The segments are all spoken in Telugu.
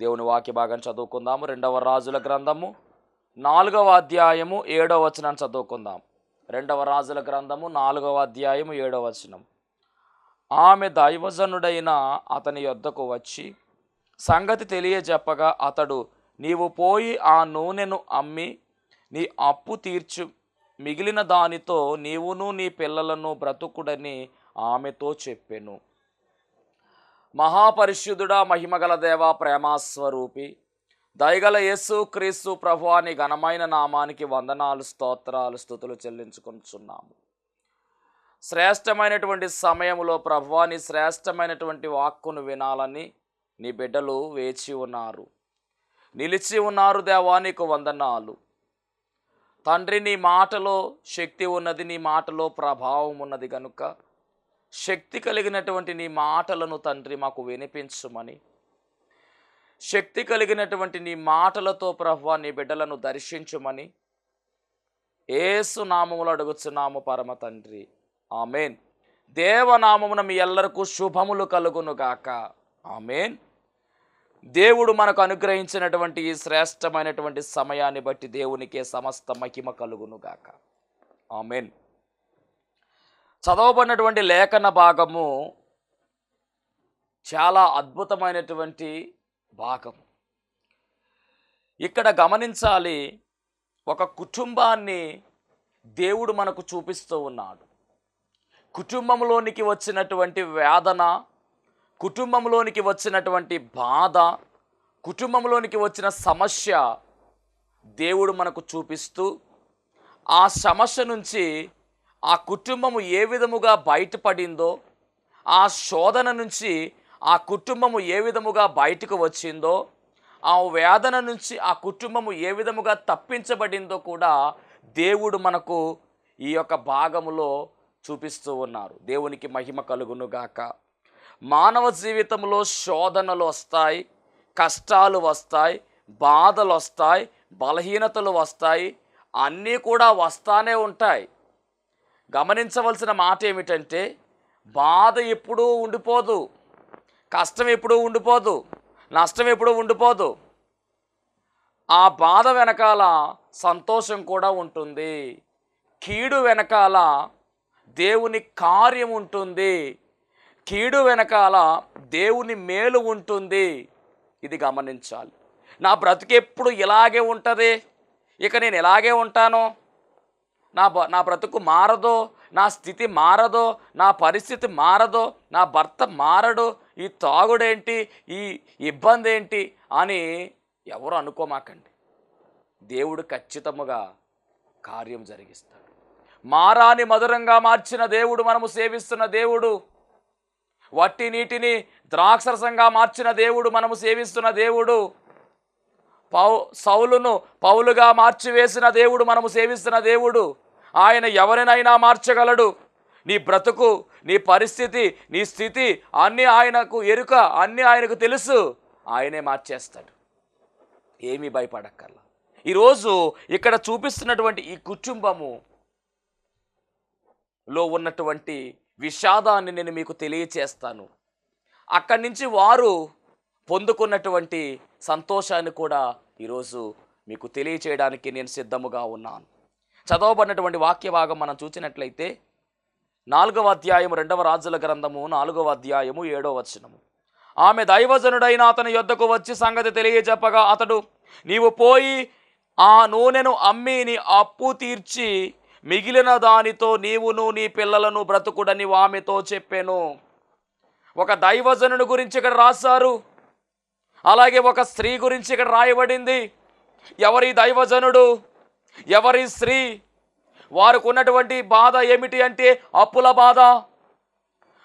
దేవుని వాక్య భాగాన్ని చదువుకుందాము. రెండవ రాజుల గ్రంథము నాలుగవ అధ్యాయము ఏడవ వచనాన్ని చదువుకుందాం రెండవ రాజుల గ్రంథము నాలుగవ అధ్యాయము ఏడవ వచనం. ఆమె దైవజనుడైన అతని యొద్దకు వచ్చి సంగతి తెలియజెప్పగా అతడు నీవు పోయి ఆ నూనెను అమ్మి నీ అప్పు తీర్చు. మిగిలిన దానితో నీవును నీ పిల్లలను బ్రతుకుడని ఆమెతో చెప్పెను. మహాపరిశుద్ధుడా మహిమగల దేవ ప్రేమాస్వరూపి. దయగల యేసు క్రీస్తు ప్రభువాని ఘనమైన నామానికి వందనాలు స్తోత్రాలు స్థుతులు చెల్లించుకుంటున్నాము శ్రేష్టమైనటువంటి సమయంలో ప్రభువాని శ్రేష్టమైనటువంటి వాక్కును వినాలని నీ బిడ్డలు వేచి ఉన్నారు. నిలిచి ఉన్నారు దేవా నీకు వందనాలు. తండ్రి నీ మాటలో శక్తి ఉన్నది నీ మాటలో ప్రభావం ఉన్నది కనుక శక్తి కలిగినటువంటి నీ మాటలను తండ్రి మాకు వినిపించుమని. శక్తి కలిగినటువంటి నీ మాటలతో ప్రభు నీ బిడ్డలను దర్శించుమని. ఏసు నామములు అడుగుచున్నాము పరమ తండ్రి. ఆమెన్. దేవనామమున మీ ఎల్లరకు శుభములు కలుగును గాక. ఆమెన్. దేవుడు మనకు అనుగ్రహించినటువంటి ఈ శ్రేష్టమైనటువంటి సమయాన్ని బట్టి దేవునికే సమస్త మహిమ కలుగును గాక. ఆమెన్. చదవబడినటువంటి లేఖన భాగము చాలా అద్భుతమైనటువంటి భాగం ఇక్కడ గమనించాలి ఒక కుటుంబాన్ని దేవుడు మనకు చూపిస్తూ ఉన్నాడు. కుటుంబంలోనికి వచ్చినటువంటి వేదన కుటుంబంలోనికి వచ్చినటువంటి బాధ కుటుంబంలోనికి వచ్చిన సమస్య దేవుడు మనకు చూపిస్తూ ఆ సమస్య నుంచి ఆ కుటుంబము ఏ విధముగా బయటపడిందో ఆ శోధన నుంచి ఆ కుటుంబము ఏ విధముగా బయటకు వచ్చిందో ఆ వేదన నుంచి ఆ కుటుంబము ఏ విధముగా తప్పించబడిందో కూడా దేవుడు మనకు ఈ యొక్క భాగములో చూపిస్తూ ఉన్నారు. దేవునికి మహిమ కలుగునుగాక మానవ జీవితంలో శోధనలు వస్తాయి కష్టాలు వస్తాయి బాధలు వస్తాయి బలహీనతలు వస్తాయి అన్నీ కూడా వస్తానే ఉంటాయి. గమనించవలసిన మాట ఏమిటంటే బాధ ఎప్పుడూ ఉండిపోదు కష్టం ఎప్పుడూ ఉండిపోదు నష్టం ఎప్పుడూ ఉండిపోదు. ఆ బాధ వెనకాల సంతోషం కూడా ఉంటుంది. కీడు వెనకాల దేవుని కార్యం ఉంటుంది. కీడు వెనకాల దేవుని మేలు ఉంటుంది. ఇది గమనించాలి. నా బ్రతుకెప్పుడు ఇలాగే ఉంటుంది? ఇక నేను ఇలాగే ఉంటాను? నా బ నా బ్రతుకు మారదో నా స్థితి మారదో నా పరిస్థితి మారదో నా భర్త మారడు ఈ తాగుడేంటి ఈ ఇబ్బంది ఏంటి అని ఎవరు అనుకోమాకండి. దేవుడు ఖచ్చితముగా కార్యం జరిగిస్తాడు. మారాని మధురంగా మార్చిన దేవుడు మనము సేవిస్తున్న దేవుడు వట్టి నీటిని ద్రాక్షరసంగా మార్చిన దేవుడు మనము సేవిస్తున్న దేవుడు పౌ సౌలును పౌలుగా మార్చివేసిన దేవుడు మనము సేవిస్తున్న దేవుడు. ఆయన ఎవరినైనా మార్చగలడు. నీ బ్రతుకు నీ పరిస్థితి నీ స్థితి అన్నీ ఆయనకు ఎరుక అన్నీ ఆయనకు తెలుసు. ఆయనే మార్చేస్తాడు. ఏమీ భయపడక్కర్లా. ఈరోజు ఇక్కడ చూపిస్తున్నటువంటి ఈ కుటుంబము లో ఉన్నటువంటి విషాదాన్ని నేను మీకు తెలియచేస్తాను. అక్కడి నుంచి వారు పొందుకున్నటువంటి సంతోషాన్ని కూడా ఈరోజు మీకు తెలియచేయడానికి నేను సిద్ధముగా ఉన్నాను. చదవబడినటువంటి వాక్య భాగం మనం చూసినట్లయితే నాలుగవ అధ్యాయం రెండవ రాజుల గ్రంథము నాలుగవ అధ్యాయము ఏడవ వచనము. ఆమె దైవజనుడైన అతని యొద్దకు వచ్చి సంగతి తెలియజెప్పగా అతడు నీవు పోయి ఆ నూనెను అమ్మి నీ అప్పు తీర్చి మిగిలిన దానితో నీవును నీ పిల్లలను బ్రతుకుడని ఆమెతో చెప్పాను. ఒక దైవజనుడి గురించి ఇక్కడ రాశారు. అలాగే ఒక స్త్రీ గురించి ఇక్కడ రాయబడింది. ఎవరి దైవజనుడు? ఎవరి స్త్రీ? వారికి ఉన్నటువంటి బాధ ఏమిటి అంటే అప్పుల బాధ.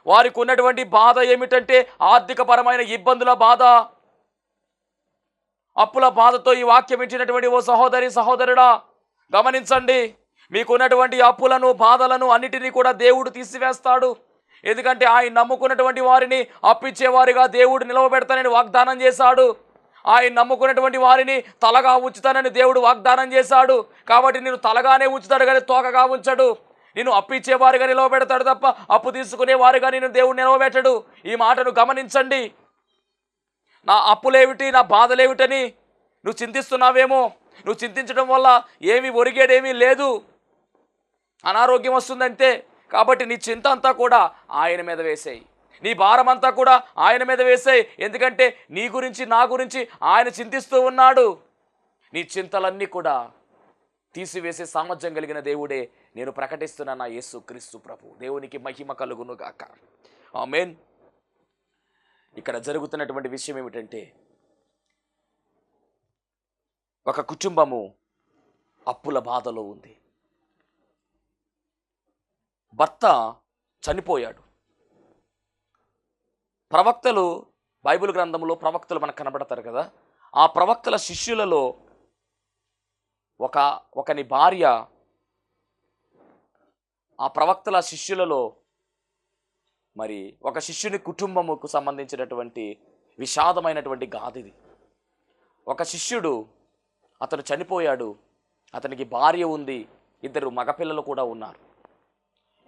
వారికి ఉన్నటువంటి బాధ ఏమిటంటే ఆర్థికపరమైన ఇబ్బందుల బాధ. అప్పుల బాధతో ఈ వాక్యం ఇచ్చినటువంటి ఓ సహోదరి సహోదరుడా గమనించండి. మీకున్నటువంటి అప్పులను బాధలను అన్నిటినీ కూడా దేవుడు తీసివేస్తాడు. ఎందుకంటే ఆయన నమ్ముకున్నటువంటి వారిని అప్పిచ్చేవారిగా దేవుడు నిలవబెడతానని వాగ్దానం చేశాడు. ఆయన నమ్ముకున్నటువంటి వారిని తలగా ఉంచుతానని దేవుడు వాగ్దానం చేశాడు. కాబట్టి నేను తలగానే ఉంచుతాడు కానీ తోకగా ఉంచడు. నేను అప్పిచ్చేవారిగా నిలవబెడతాడు తప్ప అప్పు తీసుకునే వారిగా నేను దేవుడు నిలవబెట్టడు. ఈ మాటను గమనించండి. నా అప్పులేమిటి? నా బాధలేమిటని నువ్వు చింతిస్తున్నావేమో? నువ్వు చింతించడం వల్ల ఏమీ ఒరిగేదేమీ లేదు. అనారోగ్యం వస్తుందంటే కాబట్టి నీ చింత అంతా కూడా ఆయన మీద వేసేయి. నీ భారం అంతా కూడా ఆయన మీద వేసేయి. ఎందుకంటే నీ గురించి నా గురించి ఆయన చింతిస్తూ ఉన్నాడు. నీ చింతలన్నీ కూడా తీసివేసే సామర్థ్యం కలిగిన దేవుడే నేను ప్రకటిస్తున్నా నా యేసు క్రీస్తు ప్రభు. దేవునికి మహిమ కలుగును గాక ఆమేన్. ఇక్కడ జరుగుతున్నటువంటి విషయం ఏమిటంటే ఒక కుటుంబము అప్పుల బాధలో ఉంది. భర్త చనిపోయాడు. ప్రవక్తలు బైబిల్ గ్రంథంలో ప్రవక్తలు మనకు కనబడతారు కదా. ఆ ప్రవక్తల శిష్యులలో ఒక ఒకని భార్య ఆ ప్రవక్తల శిష్యులలో మరి ఒక శిష్యుని కుటుంబముకు సంబంధించినటువంటి విషాదమైనటువంటి గాథిది ఒక శిష్యుడు అతను చనిపోయాడు. అతనికి భార్య ఉంది. ఇద్దరు మగపిల్లలు కూడా ఉన్నారు.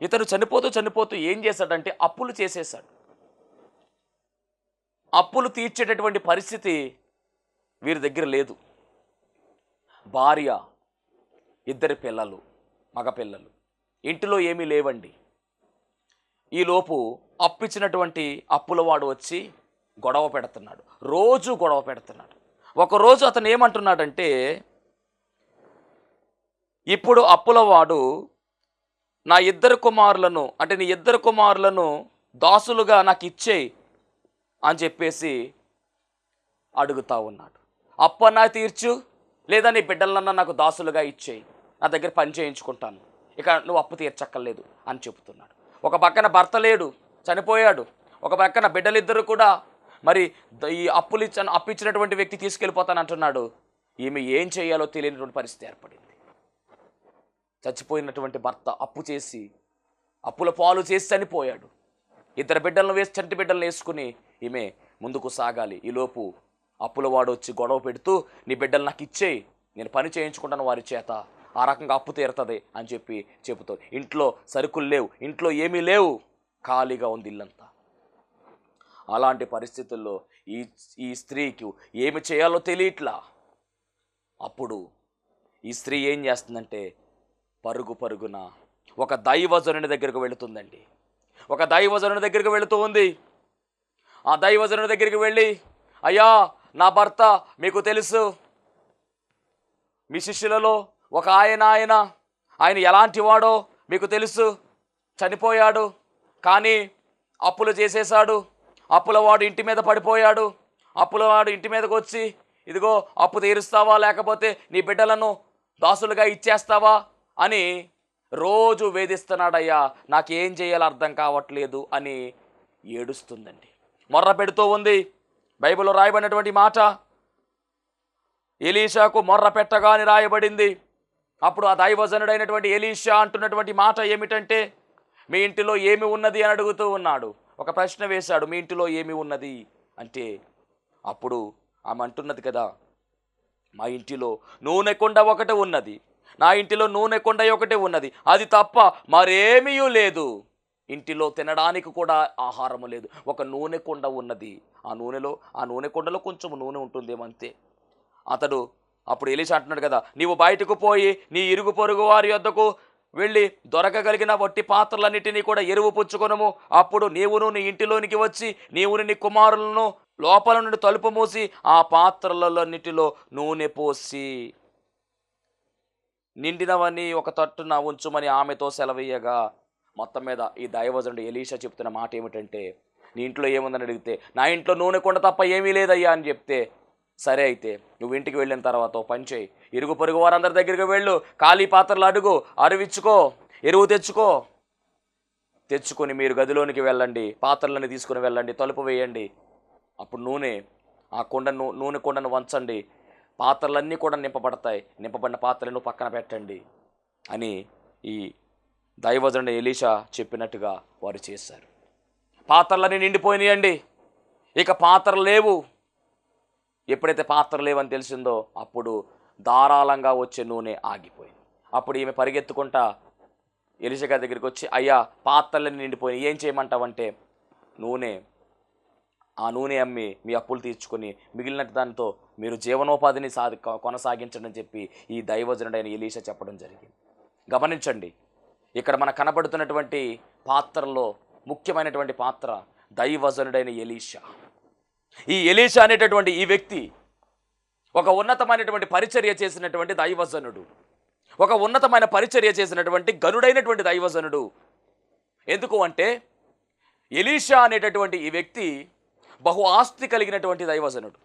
ఇతను చనిపోతూ చనిపోతూ ఏం చేశాడంటే అప్పులు చేసేశాడు. అప్పులు తీర్చేటటువంటి పరిస్థితి వీరి దగ్గర లేదు. భార్య ఇద్దరి పిల్లలు మగపిల్లలు. ఇంటిలో ఏమీ లేవండి. ఈలోపు అప్పిచ్చినటువంటి అప్పులవాడు వచ్చి గొడవ పెడుతున్నాడు. రోజు గొడవ పెడుతున్నాడు. ఒకరోజు అతను ఏమంటున్నాడంటే ఇప్పుడు అప్పులవాడు నా ఇద్దరు కుమారులను అంటే నీ ఇద్దరు కుమారులను దాసులుగా నాకు ఇచ్చేయి అని చెప్పేసి అడుగుతా ఉన్నాడు. అప్పన్నా తీర్చు లేదా నీ బిడ్డలన్నా నాకు దాసులుగా ఇచ్చేయి నా దగ్గర పని చేయించుకుంటాను. ఇక నువ్వు అప్పు తీర్చక్కర్లేదు అని చెబుతున్నాడు. ఒక పక్కన భర్త లేడు చనిపోయాడు. ఒక పక్కన బిడ్డలిద్దరు కూడా మరి ద- ఈ అప్పులు ఇచ్చిన అప్పు ఇచ్చినటువంటి వ్యక్తి తీసుకెళ్ళిపోతాను అంటున్నాడు ఈమె ఏం చేయాలో తెలియనటువంటి పరిస్థితి ఏర్పడింది. చచ్చిపోయినటువంటి భర్త అప్పు చేసి అప్పుల పాలు చేసి చనిపోయాడు. ఇద్దరు బిడ్డలను వేసి చంటి బిడ్డలను వేసుకుని ఈమె ముందుకు సాగాలి. ఈలోపు అప్పుల వాడు వచ్చి గొడవ పెడుతూ నీ బిడ్డలు నాకు ఇచ్చేయి నేను పని చేయించుకుంటాను వారి చేత ఆ రకంగా అప్పు తీరుతుంది అని చెప్పి చెబుతారు ఇంట్లో సరుకులు లేవు ఇంట్లో ఏమీ లేవు ఖాళీగా ఉంది ఇల్లంతా. అలాంటి పరిస్థితుల్లో ఈ ఈ స్త్రీకి ఏమి చేయాలో తెలియట్లా? అప్పుడు ఈ స్త్రీ ఏం చేస్తుందంటే పరుగు పరుగున ఒక దైవజనుని దగ్గరకు వెళుతుందండి. ఒక దైవజనుని దగ్గరికి వెళుతూ ఉంది. ఆ దైవజనుని దగ్గరికి వెళ్ళి అయ్యా నా భర్త మీకు తెలుసు. మీ శిష్యులలో ఒక ఆయన ఆయన ఆయన ఎలాంటి వాడో మీకు తెలుసు. చనిపోయాడు కానీ అప్పులు చేసేశాడు. అప్పులవాడు ఇంటి మీద పడిపోయాడు. అప్పులవాడు ఇంటి మీదకి వచ్చి ఇదిగో అప్పు తీరుస్తావా? లేకపోతే నీ బిడ్డలను దాసులుగా ఇచ్చేస్తావా? అని రోజు వేధిస్తున్నాడయ్యా నాకేం చేయాలో అర్థం కావట్లేదు అని ఏడుస్తుందండి. మొర్ర పెడుతూ ఉంది. బైబిల్లో రాయబడినటువంటి మాట ఎలీషాకు మొర్ర పెట్టగాని రాయబడింది. అప్పుడు ఆ దైవజనుడైనటువంటి ఎలీషా అంటున్నటువంటి మాట ఏమిటంటే మీ ఇంటిలో ఏమి ఉన్నది అని అడుగుతూ ఉన్నాడు. ఒక ప్రశ్న వేశాడు మీ ఇంటిలో ఏమి ఉన్నది? అంటే అప్పుడు ఆమె అంటున్నది కదా మా ఇంటిలో నూనె కొండ ఒకటి ఉన్నది. నా ఇంటిలో నూనె కొండ ఒకటే ఉన్నది. అది తప్ప మరేమీ లేదు. ఇంటిలో తినడానికి కూడా ఆహారం లేదు. ఒక నూనె కొండ ఉన్నది. ఆ నూనెలో ఆ నూనె కొండలో కొంచెం నూనె ఉంటుంది ఏమంతే. అతడు అప్పుడు ఎలిసి అంటున్నాడు కదా నీవు బయటకు పోయి నీ ఇరుగు పొరుగు వారి వద్దకు వెళ్ళి దొరకగలిగిన వట్టి పాత్రలన్నిటినీ కూడా ఎరువు పుచ్చుకొనము. అప్పుడు నీవును నీ ఇంటిలోనికి వచ్చి నీవుని నీ కుమారులను లోపల నుండి తలుపు మూసి ఆ పాత్రలన్నిటిలో నూనె పోసి నిండినవన్నీ ఒక తట్టున ఉంచుమని ఆమెతో సెలవీయగా. మొత్తం మీద ఈ దైవజనుడు ఎలీషా చెప్తున్న మాట ఏమిటంటే నీ ఇంట్లో ఏముందని అడిగితే నా ఇంట్లో నూనె కొండ తప్ప ఏమీ లేదయ్యా అని చెప్తే సరే అయితే నువ్వు ఇంటికి వెళ్ళిన తర్వాత పని చేయి. ఇరుగు పొరుగు వారందరి దగ్గరికి వెళ్ళు. ఖాళీ పాత్రలు అడుగు. అరువిచ్చుకో ఎరువు తెచ్చుకో. తెచ్చుకొని మీరు గదిలోనికి వెళ్ళండి. పాత్రలని తీసుకుని వెళ్ళండి. తలుపు వేయండి. అప్పుడు నూనె ఆ కుండను నూనె కుండను వంచండి. పాత్రలన్నీ కూడా నింపబడతాయి. నింపబడిన పాత్రలను పక్కన పెట్టండి అని ఈ దైవజనుడు ఎలీషా చెప్పినట్టుగా వారు చేశారు. పాత్రలన్నీ నిండిపోయినాయండి. ఇక పాత్రలు లేవు. ఎప్పుడైతే పాత్రలు లేవని తెలిసిందో అప్పుడు ధారాళంగా వచ్చే నూనె ఆగిపోయింది. అప్పుడు ఈమె పరిగెత్తుకుంటా ఎలిషగా దగ్గరికి వచ్చి అయ్యా పాత్రలన్నీ నిండిపోయి ఏం చేయమంటావంటే నూనె ఆ నూనె అమ్మి మీ అప్పులు తీర్చుకొని మిగిలిన దానితో మీరు జీవనోపాధిని సా కొనసాగించండి అని చెప్పి ఈ దైవజనుడైన ఎలీషా చెప్పడం జరిగింది. గమనించండి ఇక్కడ మన కనబడుతున్నటువంటి పాత్రలో ముఖ్యమైనటువంటి పాత్ర దైవజనుడైన ఎలీషా. ఈ ఎలీషా అనేటటువంటి ఈ వ్యక్తి ఒక ఉన్నతమైనటువంటి పరిచర్య చేసినటువంటి దైవజనుడు. ఒక ఉన్నతమైన పరిచర్య చేసినటువంటి గనుడైనటువంటి దైవజనుడు. ఎందుకు అంటే ఎలీషా అనేటటువంటి ఈ వ్యక్తి బహు ఆస్తి కలిగినటువంటి దైవజనుడు.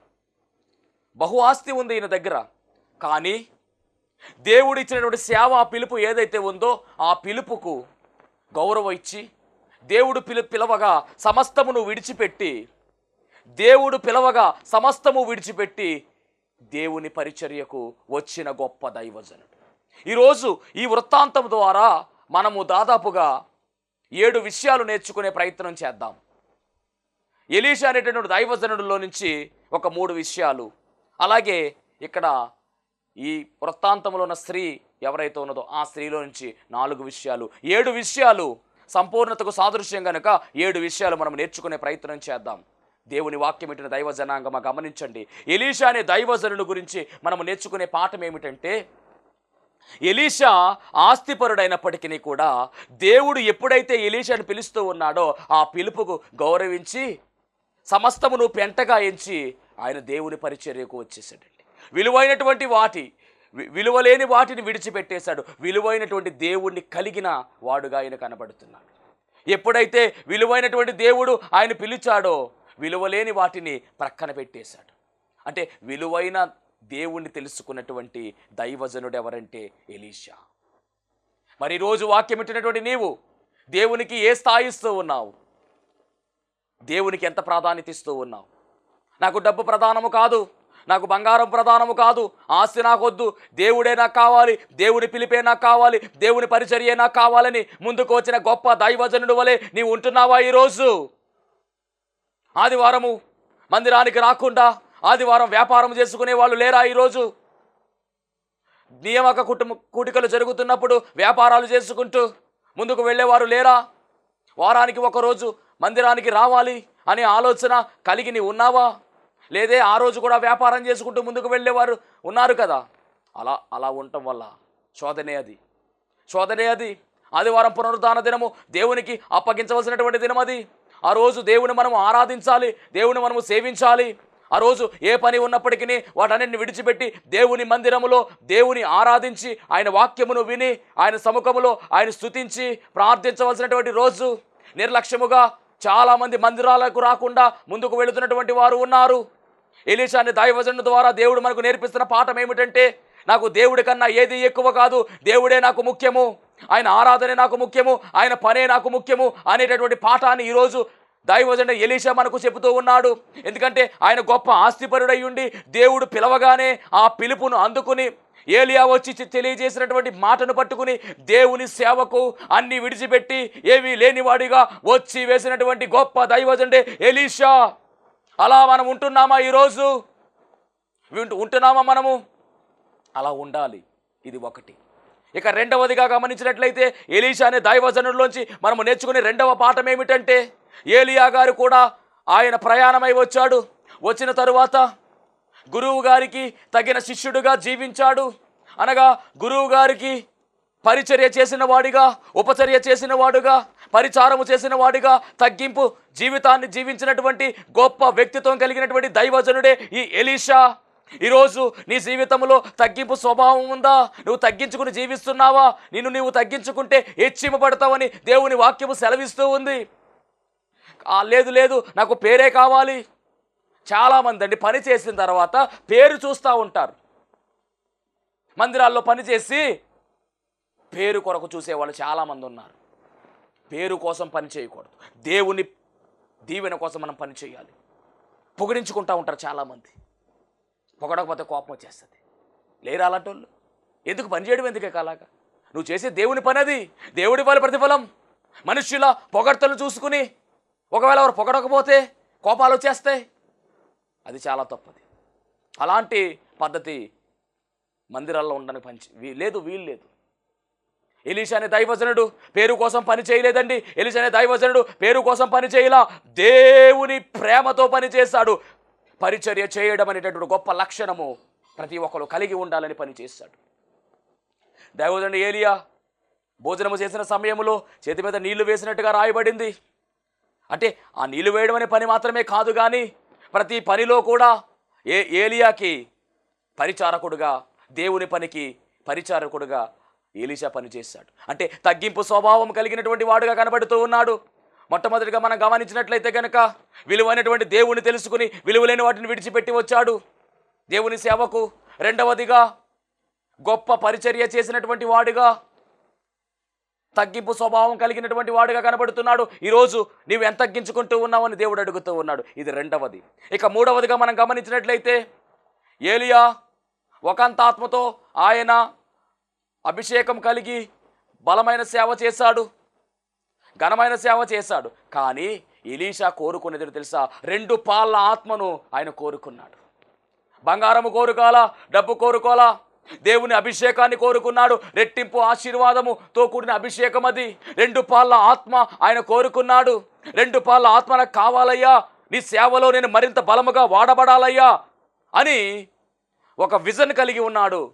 బహు ఆస్తి ఉంది ఈయన దగ్గర. కానీ దేవుడు ఇచ్చినటువంటి సేవ ఆ పిలుపు ఏదైతే ఉందో ఆ పిలుపుకు గౌరవం ఇచ్చి దేవుడు పిలు పిలవగా సమస్తమును విడిచిపెట్టి దేవుడు పిలవగా సమస్తము విడిచిపెట్టి దేవుని పరిచర్యకు వచ్చిన గొప్ప దైవజనుడు. ఈరోజు ఈ వృత్తాంతం ద్వారా మనము దాదాపుగా ఏడు విషయాలు నేర్చుకునే ప్రయత్నం చేద్దాం. ఎలీషా అనేటటువంటి దైవజనుడిలో నుంచి ఒక మూడు విషయాలు. అలాగే ఇక్కడ ఈ వృత్తాంతంలో ఉన్న స్త్రీ ఎవరైతే ఉన్నదో ఆ స్త్రీలో నుంచి నాలుగు విషయాలు. ఏడు విషయాలు సంపూర్ణతకు సాదృశ్యం కనుక ఏడు విషయాలు మనం నేర్చుకునే ప్రయత్నం చేద్దాం. దేవుని వాక్యం ఇట్టిన దైవ జనాంగమా గమనించండి. ఎలీషా అనే దైవజనుడు గురించి మనం నేర్చుకునే పాఠం ఏమిటంటే ఎలీషా ఆస్తిపరుడైనప్పటికీ కూడా దేవుడు ఎప్పుడైతే ఎలీషాను పిలుస్తూ ఉన్నాడో ఆ పిలుపుకు గౌరవించి సమస్తమును పెంటగా ఎంచి ఆయన దేవుని పరిచర్యకు వచ్చేసాడండి విలువైనటువంటి వాటి వి- విలువలేని వాటిని విడిచిపెట్టేశాడు. విలువైనటువంటి దేవుణ్ణి కలిగిన వాడుగా ఆయన కనబడుతున్నాడు. ఎప్పుడైతే విలువైనటువంటి దేవుడు ఆయన పిలిచాడో విలువలేని వాటిని ప్రక్కన పెట్టేశాడు. అంటే విలువైన దేవుణ్ణి తెలుసుకున్నటువంటి దైవజనుడు ఎవరంటే ఎలీషా. మరి రోజు వాక్యం నీవు దేవునికి ఏ స్థాయిస్తూ ఉన్నావు? దేవునికి ఎంత ప్రాధాన్యత ఇస్తూ ఉన్నావు? నాకు డబ్బు ప్రధానము కాదు నాకు బంగారం ప్రధానము కాదు ఆస్తి నాకొద్దు దేవుడే నాకు కావాలి దేవుని పిలిపే నాకు కావాలి దేవుని పరిచర్యే నాకు కావాలని ముందుకు వచ్చిన గొప్ప దైవజనుడు వలె నీవు ఉంటున్నావా ఈరోజు? ఆదివారము మందిరానికి రాకుండా ఆదివారం వ్యాపారం చేసుకునే వాళ్ళు లేరా ఈరోజు? నియామక కుటుంబ కూటికలు జరుగుతున్నప్పుడు వ్యాపారాలు చేసుకుంటూ ముందుకు వెళ్ళేవారు లేరా? వారానికి ఒకరోజు మందిరానికి రావాలి అనే ఆలోచన కలిగి నీ ఉన్నావా? లేదే ఆ రోజు కూడా వ్యాపారం చేసుకుంటూ ముందుకు వెళ్ళేవారు ఉన్నారు కదా. అలా అలా ఉండటం వల్ల శోధనే అది. శోధనే అది. ఆదివారం పునరుద్ధాన దినము దేవునికి అప్పగించవలసినటువంటి దినం అది. ఆ రోజు దేవుని మనము ఆరాధించాలి దేవుని మనము సేవించాలి. ఆ రోజు ఏ పని ఉన్నప్పటికీ వాటన్నిటిని విడిచిపెట్టి దేవుని మందిరములో దేవుని ఆరాధించి ఆయన వాక్యమును విని ఆయన సముఖములో ఆయన స్తుతించి ప్రార్థించవలసినటువంటి రోజు నిర్లక్ష్యముగా చాలామంది మందిరాలకు రాకుండా ముందుకు వెళుతున్నటువంటి వారు ఉన్నారు. ఎలీషాని దైవజను ద్వారా దేవుడు మనకు నేర్పిస్తున్న పాఠం ఏమిటంటే నాకు దేవుడి కన్నా ఏది ఎక్కువ కాదు దేవుడే నాకు ముఖ్యము ఆయన ఆరాధనే నాకు ముఖ్యము ఆయన పనే నాకు ముఖ్యము అనేటటువంటి పాఠాన్ని ఈరోజు దైవజన ఎలీషా మనకు చెబుతూ ఉన్నాడు. ఎందుకంటే ఆయన గొప్ప ఆస్తిపరుడై ఉండి దేవుడు పిలవగానే ఆ పిలుపును అందుకుని ఏలియా వచ్చి తెలియజేసినటువంటి మాటను పట్టుకుని దేవుని సేవకు అన్ని విడిచిపెట్టి ఏమీ లేనివాడిగా వచ్చి వేసినటువంటి గొప్ప దైవజండే ఎలీషా. అలా మనం ఉంటున్నామా ఈరోజు? ఉంటున్నామా మనము? అలా ఉండాలి. ఇది ఒకటి. ఇక రెండవదిగా గమనించినట్లయితే ఎలీషా అనే దైవజనుల్లోంచి మనము నేర్చుకునే రెండవ పాఠం ఏమిటంటే ఏలియా గారు కూడా ఆయన ప్రయాణమై వచ్చాడు. వచ్చిన తరువాత గురువు గారికి తగిన శిష్యుడుగా జీవించాడు. అనగా గురువు గారికి పరిచర్య చేసిన వాడిగా ఉపచర్య చేసిన వాడుగా పరిచారము చేసిన వాడిగా తగ్గింపు జీవితాన్ని జీవించినటువంటి గొప్ప వ్యక్తిత్వం కలిగినటువంటి దైవజనుడే ఈ ఎలీషా. ఈరోజు నీ జీవితంలో తగ్గింపు స్వభావం ఉందా? నువ్వు తగ్గించుకుని జీవిస్తున్నావా? నిన్ను నీవు తగ్గించుకుంటే హెచ్చింపబడతావని దేవుని వాక్యము సెలవిస్తూ ఉంది. లేదు లేదు నాకు పేరే కావాలి. చాలామంది అండి పని చేసిన తర్వాత పేరు చూస్తూ ఉంటారు. మందిరాల్లో పని చేసి పేరు కొరకు చూసేవాళ్ళు చాలామంది ఉన్నారు. పేరు కోసం పని చేయకూడదు. దేవుని దీవెన కోసం మనం పని చేయాలి. పొగిడించుకుంటూ ఉంటారు చాలామంది. పొగడకపోతే కోపం వచ్చేస్తుంది. లేరు అలాంటి వాళ్ళు ఎందుకు పని చేయడం ఎందుకే కాలాగా? నువ్వు చేసే దేవుని పని అది. దేవుడి వాళ్ళ ప్రతిఫలం. మనుష్యుల పొగడ్తలు చూసుకుని ఒకవేళ వారు పొగడకపోతే కోపాలు వచ్చేస్తాయి. అది చాలా తప్పది. అలాంటి పద్ధతి మందిరాల్లో ఉండడానికి పంచి వీ- లేదు వీలు లేదు. ఎలీషా అనే దైవజనుడు పేరు కోసం పని చేయలేదండి. ఎలీషా అనే దైవజనుడు పేరు కోసం పని చేయలా. దేవుని ప్రేమతో పని పరిచర్య చేయడం అనేటటువంటి గొప్ప లక్షణము ప్రతి ఒక్కరు కలిగి ఉండాలని పని దైవజనుడు ఏలియా భోజనము చేసిన సమయంలో చేతి మీద నీళ్ళు వేసినట్టుగా రాయబడింది. అంటే ఆ నీళ్ళు వేయడం అనే పని మాత్రమే కాదు కానీ ప్రతి పనిలో కూడా ఏ ఏలియాకి పరిచారకుడుగా దేవుని పనికి పరిచారకుడుగా ఏలీషా పనిచేశాడు అంటే తగ్గింపు స్వభావం కలిగినటువంటి వాడుగా కనబడుతూ ఉన్నాడు. మొట్టమొదటిగా మనం గమనించినట్లయితే కనుక విలువైనటువంటి దేవుని తెలుసుకుని విలువలేని వాటిని విడిచిపెట్టి వచ్చాడు. దేవుని సేవకు రెండవదిగా గొప్ప పరిచర్య చేసినటువంటి వాడుగా తగ్గింపు స్వభావం కలిగినటువంటి వాడుగా కనబడుతున్నాడు. ఈరోజు నీవు ఎంత తగ్గించుకుంటూ ఉన్నావని దేవుడు అడుగుతూ ఉన్నాడు. ఇది రెండవది. ఇక మూడవదిగా మనం గమనించినట్లయితే ఏలియా ఒకంత ఆత్మతో ఆయన అభిషేకం కలిగి బలమైన సేవ చేశాడు. ఘనమైన సేవ చేశాడు. కానీ ఇలీషా కోరుకునేది తెలుసా? రెండు పాళ్ళ ఆత్మను ఆయన కోరుకున్నాడు. బంగారము కోరుకోవాలా? డబ్బు కోరుకోవాలా? దేవుని అభిషేకాన్ని కోరుకున్నాడు. రెట్టింపు ఆశీర్వాదముతో కూడిన అభిషేకం అది. రెండు పాళ్ళ ఆత్మ ఆయన కోరుకున్నాడు. రెండు పాళ్ళ ఆత్మ నాకు కావాలయ్యా. నీ సేవలో నేను మరింత బలముగా వాడబడాలయ్యా అని ఒక విజన్ కలిగి ఉన్నాడు.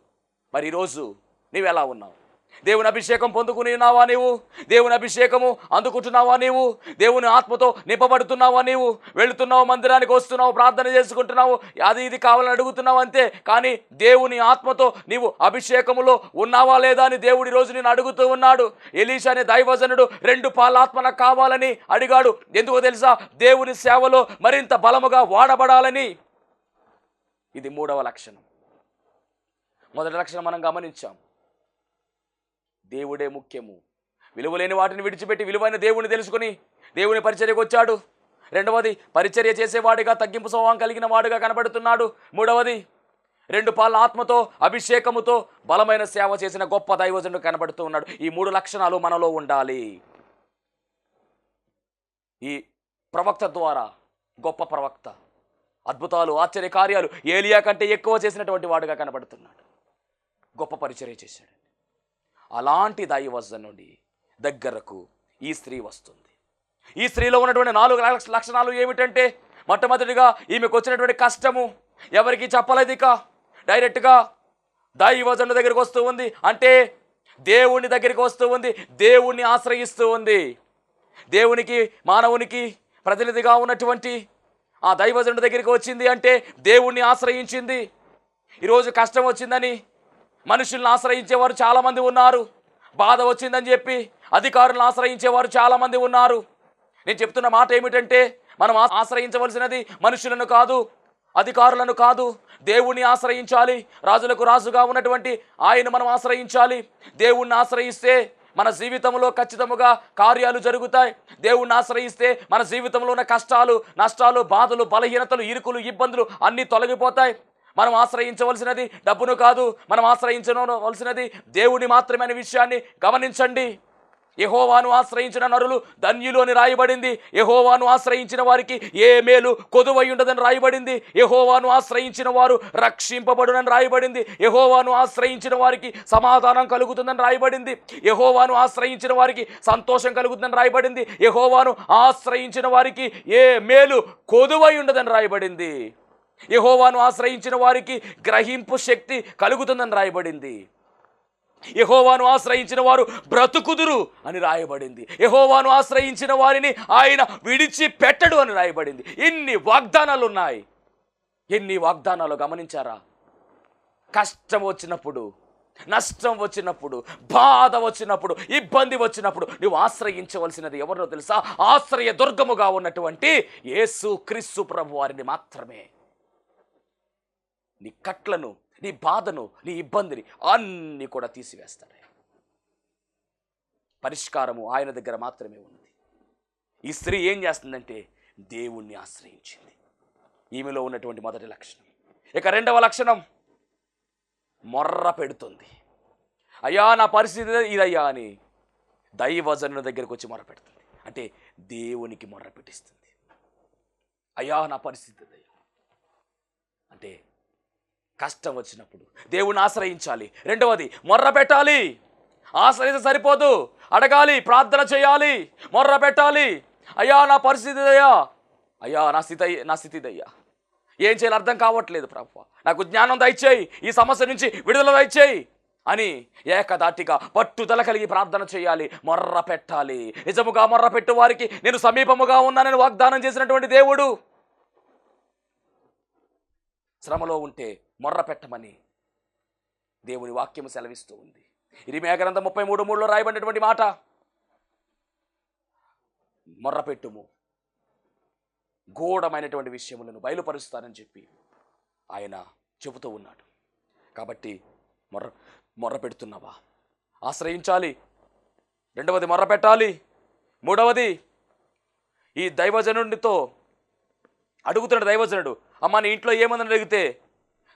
మరి ఈరోజు నీవెలా ఉన్నావు? దేవుని అభిషేకం పొందుకుని ఉన్నావా నీవు? దేవుని అభిషేకము అందుకుంటున్నావా నీవు? దేవుని ఆత్మతో నింపబడుతున్నావా నీవు? వెళుతున్నావు మందిరానికి వస్తున్నావు ప్రార్థన చేసుకుంటున్నావు అది ఇది కావాలని అడుగుతున్నావు అంతే. కానీ దేవుని ఆత్మతో నీవు అభిషేకములో ఉన్నావా లేదా అని దేవుడి రోజు నేను అడుగుతూ ఉన్నాడు. ఎలీషా అనే దైవజనుడు రెండు పాలాత్మన నాకు కావాలని అడిగాడు. ఎందుకో తెలుసా? దేవుని సేవలో మరింత బలముగా వాడబడాలని. ఇది మూడవ లక్షణం. మొదటి లక్షణం మనం గమనించాం. దేవుడే ముఖ్యము. విలువలేని వాటిని విడిచిపెట్టి విలువైన దేవుని తెలుసుకుని దేవుని పరిచర్యకు వచ్చాడు. రెండవది పరిచర్య చేసేవాడిగా తగ్గింపు స్వభావం కలిగిన వాడుగా కనబడుతున్నాడు. మూడవది రెండు పాల ఆత్మతో అభిషేకముతో బలమైన సేవ చేసిన గొప్ప దైవజనుడు కనబడుతూ ఉన్నాడు. ఈ మూడు లక్షణాలు మనలో ఉండాలి. ఈ ప్రవక్త ద్వారా గొప్ప ప్రవక్త అద్భుతాలు ఆశ్చర్య కార్యాలు ఏలియా కంటే ఎక్కువ చేసినటువంటి వాడుగా కనబడుతున్నాడు. గొప్ప పరిచర్య చేశాడు. అలాంటి దైవజనుడి దగ్గరకు ఈ స్త్రీ వస్తుంది. ఈ స్త్రీలో ఉన్నటువంటి నాలుగు లక్షణాలు ఏమిటంటే మొట్టమొదటిగా ఈమెకు వచ్చినటువంటి కష్టము ఎవరికి చెప్పలేదు ఇక డైరెక్ట్గా దైవజనుడి దగ్గరికి వస్తూ ఉంది. అంటే దేవుని దగ్గరికి వస్తూ ఉంది. దేవుణ్ణి ఆశ్రయిస్తూ ఉంది. దేవునికి మానవునికి ప్రతినిధిగా ఉన్నటువంటి ఆ దైవజనుడి దగ్గరికి వచ్చింది అంటే దేవుణ్ణి ఆశ్రయించింది. ఈరోజు కష్టం వచ్చిందని మనుషుల్ని ఆశ్రయించేవారు చాలామంది ఉన్నారు. బాధ వచ్చిందని చెప్పి అధికారులను ఆశ్రయించేవారు చాలామంది ఉన్నారు. నేను చెప్తున్న మాట ఏమిటంటే మనం ఆశ్రయించవలసినది మనుషులను కాదు అధికారులను కాదు. దేవుణ్ణి ఆశ్రయించాలి రాజులకు రాజుగా ఉన్నటువంటి ఆయన మనం ఆశ్రయించాలి. దేవుణ్ణి ఆశ్రయిస్తే మన జీవితంలో ఖచ్చితముగా కార్యాలు జరుగుతాయి. దేవుణ్ణి ఆశ్రయిస్తే మన జీవితంలో ఉన్న కష్టాలు నష్టాలు బాధలు బలహీనతలు ఇరుకులు ఇబ్బందులు అన్నీ తొలగిపోతాయి. మనం ఆశ్రయించవలసినది డబ్బును కాదు మనం ఆశ్రయించవలసినది దేవుని మాత్రమే అనే విషయాన్ని గమనించండి. యహోవాను ఆశ్రయించిన నరులు ధన్యులు అని రాయబడింది. యహోవాను ఆశ్రయించిన వారికి ఏ మేలు కొదువై ఉండదని రాయబడింది. యహోవాను ఆశ్రయించిన వారు రక్షింపబడునని రాయబడింది. యహోవాను ఆశ్రయించిన వారికి సమాధానం కలుగుతుందని రాయబడింది. యహోవాను ఆశ్రయించిన వారికి సంతోషం కలుగుతుందని రాయబడింది. యహోవాను ఆశ్రయించిన వారికి ఏ మేలు కొదువై ఉండదని రాయబడింది. యహోవాను ఆశ్రయించిన వారికి గ్రహింపు శక్తి కలుగుతుందని రాయబడింది. యహోవాను ఆశ్రయించిన వారు బ్రతుకుదురు అని రాయబడింది. యహోవాను ఆశ్రయించిన వారిని ఆయన విడిచిపెట్టడు అని రాయబడింది. ఎన్ని వాగ్దానాలు ఉన్నాయి ఎన్ని వాగ్దానాలు గమనించారా? కష్టం వచ్చినప్పుడు నష్టం వచ్చినప్పుడు బాధ వచ్చినప్పుడు ఇబ్బంది వచ్చినప్పుడు నువ్వు ఆశ్రయించవలసినది ఎవరినో తెలుసా? ఆశ్రయ దుర్గముగా ఉన్నటువంటి యేసు క్రీస్తు ప్రభు వారిని మాత్రమే. నీ కట్లను నీ బాధను నీ ఇబ్బందిని అన్నీ కూడా తీసివేస్తాడు పరిష్కారము ఆయన దగ్గర మాత్రమే ఉన్నది. ఈ స్త్రీ ఏం చేస్తుందంటే దేవుణ్ణి ఆశ్రయించింది. ఈమెలో ఉన్నటువంటి మొదటి లక్షణం. ఇక రెండవ లక్షణం మొర్ర పెడుతుంది. అయ్యా నా పరిస్థితి ఇదయ్యా అని దైవజనుల దగ్గరకు వచ్చి మొర్ర పెడుతుంది. అంటే దేవునికి మొర్ర పెట్టిస్తుంది. అయ్యా నా పరిస్థితి అంటే కష్టం వచ్చినప్పుడు దేవుని ఆశ్రయించాలి. రెండవది మొర్ర పెట్టాలి. ఆశ్రయిస్తే సరిపోదు. అడగాలి ప్రార్థన చేయాలి. మొర్ర పెట్టాలి. అయ్యా నా పరిస్థితి దయ్యా అయ్యా నా స్థితి నా స్థితి దయ్యా ఏం చేయాలి అర్థం కావట్లేదు ప్రభు నాకు జ్ఞానం దయచేయి. ఈ సమస్య నుంచి విడుదల దయచేయి అని ఏకదాటిగా పట్టుదల కలిగి ప్రార్థన చేయాలి. మొర్ర పెట్టాలి. నిజముగా మొర్ర పెట్టు వారికి నేను సమీపముగా ఉన్నానని వాగ్దానం చేసినటువంటి దేవుడు శ్రమలో ఉంటే మొర్ర పెట్టమని దేవుని వాక్యం సెలవిస్తూ ఉంది. ఇది గ్రంథం ముప్పై మూడు మూడులో రాయబడినటువంటి మాట మొర్ర పెట్టుము. గూఢమైనటువంటి విషయములను బయలుపరుస్తానని చెప్పి ఆయన చెబుతూ ఉన్నాడు. కాబట్టి మొర్ర మొర్ర పెడుతున్నావా? ఆశ్రయించాలి. రెండవది మొర్ర పెట్టాలి. మూడవది ఈ దైవజనుడితో అడుగుతున్నాడు దైవజనుడు అమ్మ నీ ఇంట్లో ఏమందని అడిగితే?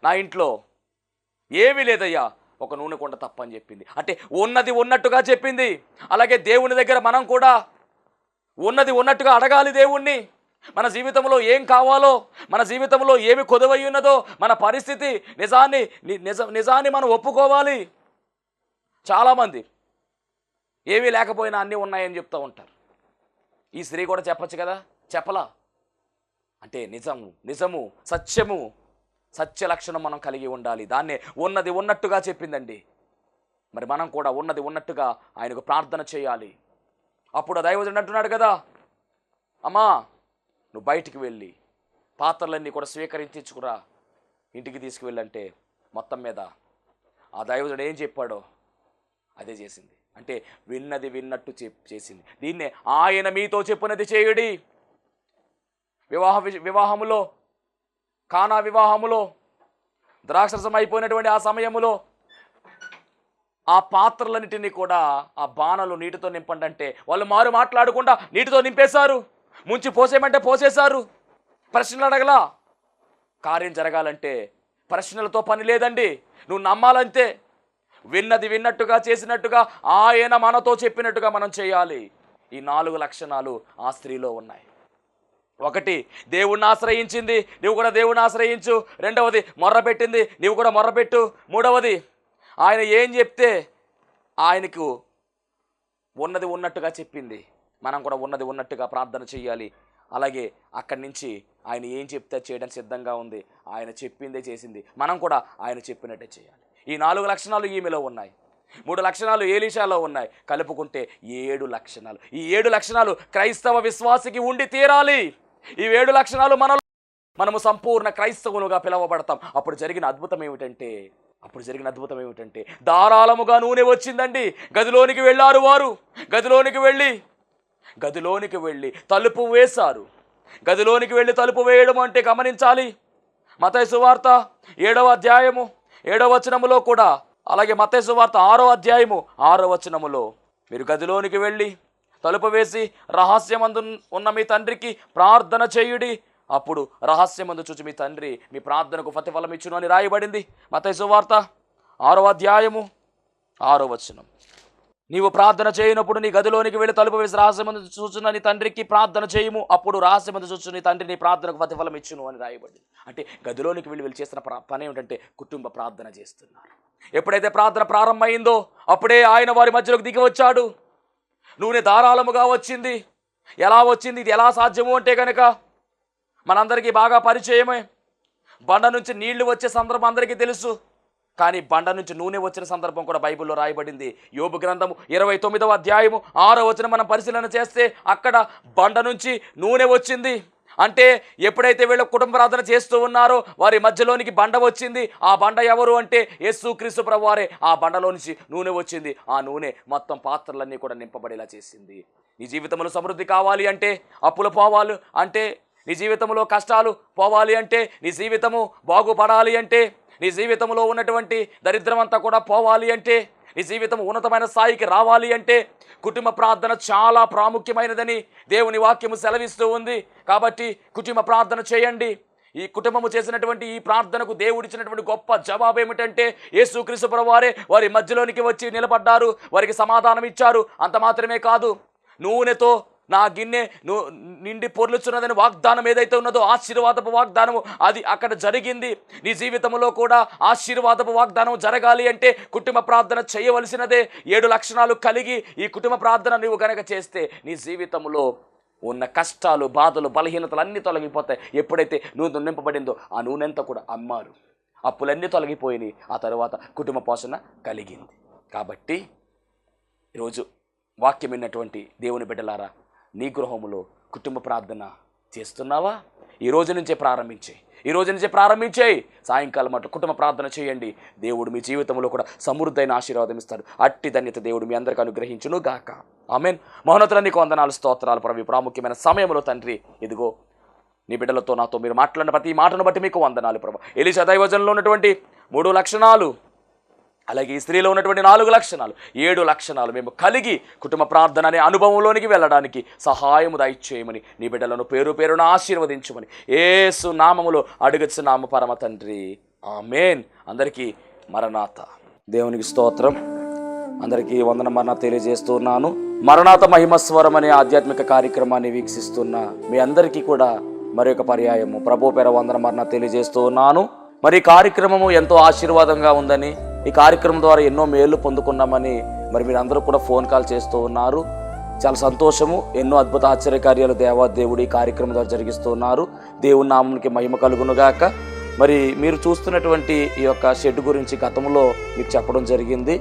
నా ఇంట్లో ఏమీ లేదయ్యా ఒక నూనె కొండ తప్పని చెప్పింది. అంటే ఉన్నది ఉన్నట్టుగా చెప్పింది. అలాగే దేవుని దగ్గర మనం కూడా ఉన్నది ఉన్నట్టుగా అడగాలి దేవుణ్ణి. మన జీవితంలో ఏం కావాలో మన జీవితంలో ఏమి కొదవై ఉన్నదో మన పరిస్థితి నిజాన్ని నిజ నిజాన్ని మనం ఒప్పుకోవాలి. చాలామంది ఏమీ లేకపోయినా అన్నీ ఉన్నాయని చెప్తూ ఉంటారు. ఈ స్త్రీ కూడా చెప్పచ్చు కదా? చెప్పలా? అంటే నిజము నిజము సత్యము సత్య లక్షణం మనం కలిగి ఉండాలి. దాన్నే ఉన్నది ఉన్నట్టుగా చెప్పిందండి. మరి మనం కూడా ఉన్నది ఉన్నట్టుగా ఆయనకు ప్రార్థన చేయాలి. అప్పుడు ఆ అంటున్నాడు కదా అమ్మా నువ్వు బయటికి వెళ్ళి పాత్రలన్నీ కూడా స్వీకరించుకురా ఇంటికి తీసుకువెళ్ళంటే మొత్తం మీద ఆ దైవజుడు ఏం చెప్పాడో అదే చేసింది. అంటే విన్నది విన్నట్టు చెప్ చేసింది. దీన్నే ఆయన మీతో చెప్పినది చేయుడి. వివాహ వి- వివాహములో కానా వివాహములో ద్రాక్షరసం అయిపోయినటువంటి ఆ సమయములో ఆ పాత్రలన్నిటినీ కూడా ఆ బాణలు నీటితో నింపండి అంటే వాళ్ళు మారు మాట్లాడకుండా నీటితో నింపేశారు. ముంచి పోసేయమంటే పోసేశారు. ప్రశ్నలు అడగలా. కార్యం జరగాలంటే ప్రశ్నలతో పని లేదండి. నువ్వు నమ్మాలంతే. విన్నది విన్నట్టుగా చేసినట్టుగా ఆయన మనతో చెప్పినట్టుగా మనం చేయాలి. ఈ నాలుగు లక్షణాలు ఆ స్త్రీలో ఉన్నాయి. ఒకటి దేవుణ్ణి ఆశ్రయించింది నువ్వు కూడా దేవుణ్ణి ఆశ్రయించు. రెండవది మొర్రపెట్టింది నువ్వు కూడా మొర్రపెట్టు మూడవది ఆయన ఏం చెప్తే ఆయనకు ఉన్నది ఉన్నట్టుగా చెప్పింది. మనం కూడా ఉన్నది ఉన్నట్టుగా ప్రార్థన చేయాలి అలాగే అక్కడి నుంచి ఆయన ఏం చెప్తే చేయడానికి సిద్ధంగా ఉంది. ఆయన చెప్పిందే చేసింది. మనం కూడా ఆయన చెప్పినట్టే చేయాలి. ఈ నాలుగు లక్షణాలు ఈమెలో ఉన్నాయి. మూడు లక్షణాలు ఏలీషాలో ఉన్నాయి. కలుపుకుంటే ఏడు లక్షణాలు. ఈ ఏడు లక్షణాలు క్రైస్తవ విశ్వాసికి ఉండి తీరాలి. ఈ ఏడు లక్షణాలు మనలో మనము సంపూర్ణ క్రైస్తవులుగా పిలవబడతాం. అప్పుడు జరిగిన అద్భుతం ఏమిటంటే అప్పుడు జరిగిన అద్భుతం ఏమిటంటే ధారాళముగా నూనె వచ్చిందండి. గదిలోనికి వెళ్ళారు వారు. గదిలోనికి వెళ్ళి గదిలోనికి వెళ్ళి తలుపు వేశారు. గదిలోనికి వెళ్ళి తలుపు వేయడం అంటే గమనించాలి. మతైసు వార్త ఏడవ అధ్యాయము ఏడవ వచనములో కూడా అలాగే మతైసు వార్త ఆరో అధ్యాయము ఆరో వచనములో మీరు గదిలోనికి వెళ్ళి తలుపు వేసి రహస్యమందు ఉన్న మీ తండ్రికి ప్రార్థన చేయుడి. అప్పుడు రహస్యమందు చూచి మీ తండ్రి మీ ప్రార్థనకు ప్రతిఫలం ఇచ్చును అని రాయబడింది. మతైసు వార్త ఆరో అధ్యాయము ఆరో వచనం. నీవు ప్రార్థన చేయనప్పుడు నీ గదిలోనికి వెళ్ళి తలుపు వేసి రహస్యమందు చూచున్న నీ తండ్రికి ప్రార్థన చేయము. అప్పుడు రహస్యమందు చూచు నీ తండ్రి నీ ప్రార్థనకు ప్రతిఫలం ఇచ్చును అని రాయబడింది. అంటే గదిలోనికి వెళ్ళి వెళ్ళి చేస్తున్న పని ఏమిటంటే కుటుంబ ప్రార్థన చేస్తున్నారు. ఎప్పుడైతే ప్రార్థన ప్రారంభమైందో అప్పుడే ఆయన వారి మధ్యలోకి దిగి వచ్చాడు. నూనె ధారాళముగా వచ్చింది. ఎలా వచ్చింది? ఇది ఎలా సాధ్యము అంటే కనుక మనందరికీ బాగా పరిచయమే. బండ నుంచి నీళ్ళు వచ్చే సందర్భం అందరికీ తెలుసు. కానీ బండ నుంచి నూనె వచ్చిన సందర్భం కూడా బైబిల్లో రాయబడింది. యోబు గ్రంథము ఇరవై తొమ్మిదవ అధ్యాయము ఆరో వచ్చిన మనం పరిశీలన చేస్తే అక్కడ బండ నుంచి నూనె వచ్చింది. అంటే ఎప్పుడైతే వీళ్ళు కుటుంబ ప్రార్థన చేస్తూ ఉన్నారో వారి మధ్యలోనికి బండ వచ్చింది. ఆ బండ ఎవరు అంటే యేసు క్రీస్తు ప్రభువారే. ఆ బండలో నుంచి నూనె వచ్చింది. ఆ నూనె మొత్తం పాత్రలన్నీ కూడా నింపబడేలా చేసింది. నీ జీవితంలో సమృద్ధి కావాలి అంటే అప్పులు పోవాలి అంటే నీ జీవితంలో కష్టాలు పోవాలి అంటే నీ జీవితము బాగుపడాలి అంటే నీ జీవితంలో ఉన్నటువంటి దరిద్రం అంతా కూడా పోవాలి అంటే నీ జీవితం ఉన్నతమైన స్థాయికి రావాలి అంటే కుటుంబ ప్రార్థన చాలా ప్రాముఖ్యమైనదని దేవుని వాక్యము సెలవిస్తూ ఉంది. కాబట్టి కుటుంబ ప్రార్థన చేయండి. ఈ కుటుంబము చేసినటువంటి ఈ ప్రార్థనకు దేవుడిచ్చినటువంటి గొప్ప జవాబు ఏమిటంటే యేసుక్రీస్తు ప్రభువారే వారి మధ్యలోనికి వచ్చి నిలబడ్డారు వారికి సమాధానం ఇచ్చారు అంత మాత్రమే కాదు నూనెతో నా గిన్నె నిండి పొర్లుచున్నదని వాగ్దానం ఏదైతే ఉన్నదో ఆశీర్వాదపు వాగ్దానము అది అక్కడ జరిగింది. నీ జీవితంలో కూడా ఆశీర్వాదపు వాగ్దానం జరగాలి అంటే కుటుంబ ప్రార్థన చేయవలసినదే. ఏడు లక్షణాలు కలిగి ఈ కుటుంబ ప్రార్థన నువ్వు గనక చేస్తే నీ జీవితంలో ఉన్న కష్టాలు బాధలు బలహీనతలు అన్నీ తొలగిపోతాయి. ఎప్పుడైతే నూనె నింపబడిందో ఆ నూనెంత కూడా అమ్మారు. అప్పులన్నీ తొలగిపోయినాయి. ఆ తర్వాత కుటుంబ పోషణ కలిగింది. కాబట్టి ఈరోజు వాక్యం విన్నటువంటి దేవుని బిడ్డలారా నీ గృహములో కుటుంబ ప్రార్థన చేస్తున్నావా? ఈ రోజు నుంచే ప్రారంభించే. ఈ రోజు నుంచే ప్రారంభించేయి సాయంకాలం అటు కుటుంబ ప్రార్థన చేయండి. దేవుడు మీ జీవితంలో కూడా సమృద్ధైన ఆశీర్వాదం ఇస్తాడు. అట్టి ధన్యత దేవుడు మీ అందరికీ అనుగ్రహించును గాక. ఆమెన్. మహోన్నతుల నీకు వందనాలు స్తోత్రాలు ప్రవి ప్రాముఖ్యమైన సమయంలో తండ్రి. ఇదిగో నీ బిడ్డలతో నాతో మీరు మాట్లాడిన ప్రతి మాటను బట్టి మీకు వందనాలు ప్రభు. ఎలిసా దైవజనంలో ఉన్నటువంటి మూడు లక్షణాలు అలాగే ఈ స్త్రీలో ఉన్నటువంటి నాలుగు లక్షణాలు. ఏడు లక్షణాలు. మేము కలిగి కుటుంబ ప్రార్థన అనే అనుభవంలోనికి వెళ్ళడానికి సహాయము దయచేయమని నీ బిడ్డలను పేరు పేరున ఆశీర్వదించమని ఏసు నామములో అడుగచ్చు నామ పరమ తండ్రి. ఆమెన్. అందరికీ మరణాత. దేవునికి స్తోత్రం. అందరికీ వందన మరణ తెలియజేస్తున్నాను. మరణాత మహిమస్వరం అనే ఆధ్యాత్మిక కార్యక్రమాన్ని వీక్షిస్తున్న మీ అందరికీ కూడా మరి ఒక పర్యాయము. ప్రభు పేర వందన మరణ తెలియజేస్తూ ఉన్నాను మరి కార్యక్రమము ఎంతో ఆశీర్వాదంగా ఉందని ఈ కార్యక్రమం ద్వారా ఎన్నో మేళ్ళు పొందుకున్నామని మరి మీరు అందరూ కూడా ఫోన్ కాల్ చేస్తూ ఉన్నారు. చాలా సంతోషము. ఎన్నో అద్భుత ఆశ్చర్యకార్యాలు దేవా దేవుడు ఈ కార్యక్రమం ద్వారా జరిగిస్తూ ఉన్నారు. దేవుని నామంకి మహిమ కలుగునుగాక మరి మీరు చూస్తున్నటువంటి ఈ యొక్క షెడ్ గురించి గతంలో మీకు చెప్పడం జరిగింది.